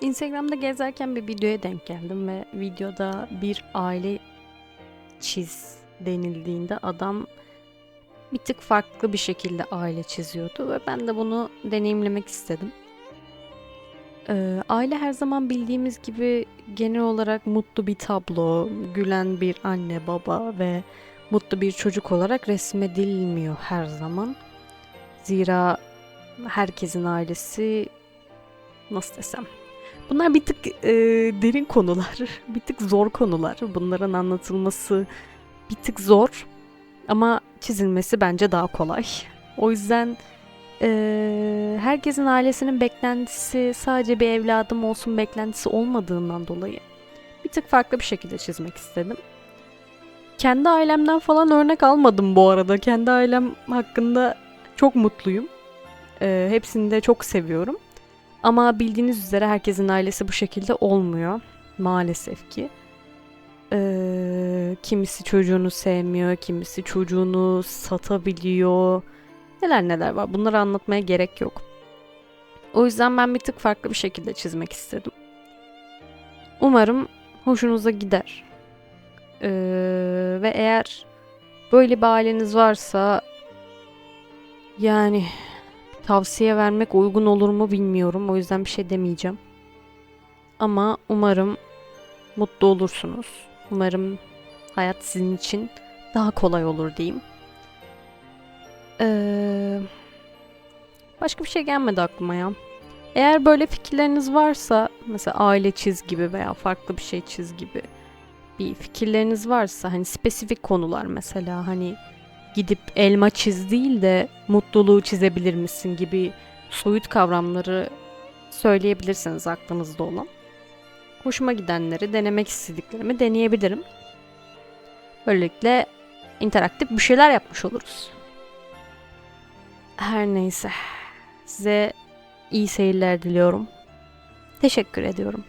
Instagram'da gezerken bir videoya denk geldim ve videoda bir aile çiz denildiğinde adam bir tık farklı bir şekilde aile çiziyordu ve ben de bunu deneyimlemek istedim. Ee, aile her zaman bildiğimiz gibi genel olarak mutlu bir tablo, gülen bir anne baba ve mutlu bir çocuk olarak resmedilmiyor her zaman. Zira herkesin ailesi nasıl desem Bunlar bir tık e, derin konular, bir tık zor konular. Bunların anlatılması bir tık zor ama çizilmesi bence daha kolay. O yüzden e, herkesin ailesinin beklentisi sadece bir evladım olsun beklentisi olmadığından dolayı bir tık farklı bir şekilde çizmek istedim. Kendi ailemden falan örnek almadım bu arada. Kendi ailem hakkında çok mutluyum. E, hepsini de çok seviyorum. Ama bildiğiniz üzere herkesin ailesi bu şekilde olmuyor. Maalesef ki. Ee, kimisi çocuğunu sevmiyor, kimisi çocuğunu satabiliyor. Neler neler var. Bunları anlatmaya gerek yok. O yüzden ben bir tık farklı bir şekilde çizmek istedim. Umarım hoşunuza gider. Ee, ve eğer böyle bir aileniz varsa yani Tavsiye vermek uygun olur mu bilmiyorum. O yüzden bir şey demeyeceğim. Ama umarım mutlu olursunuz. Umarım hayat sizin için daha kolay olur diyeyim. Ee, başka bir şey gelmedi aklıma ya. Eğer böyle fikirleriniz varsa mesela aile çiz gibi veya farklı bir şey çiz gibi bir fikirleriniz varsa hani spesifik konular mesela hani gidip elma çiz değil de mutluluğu çizebilir misin gibi soyut kavramları söyleyebilirsiniz aklınızda olan. Hoşuma gidenleri, denemek istediklerimi deneyebilirim. Böylelikle interaktif bir şeyler yapmış oluruz. Her neyse. Size iyi seyirler diliyorum. Teşekkür ediyorum.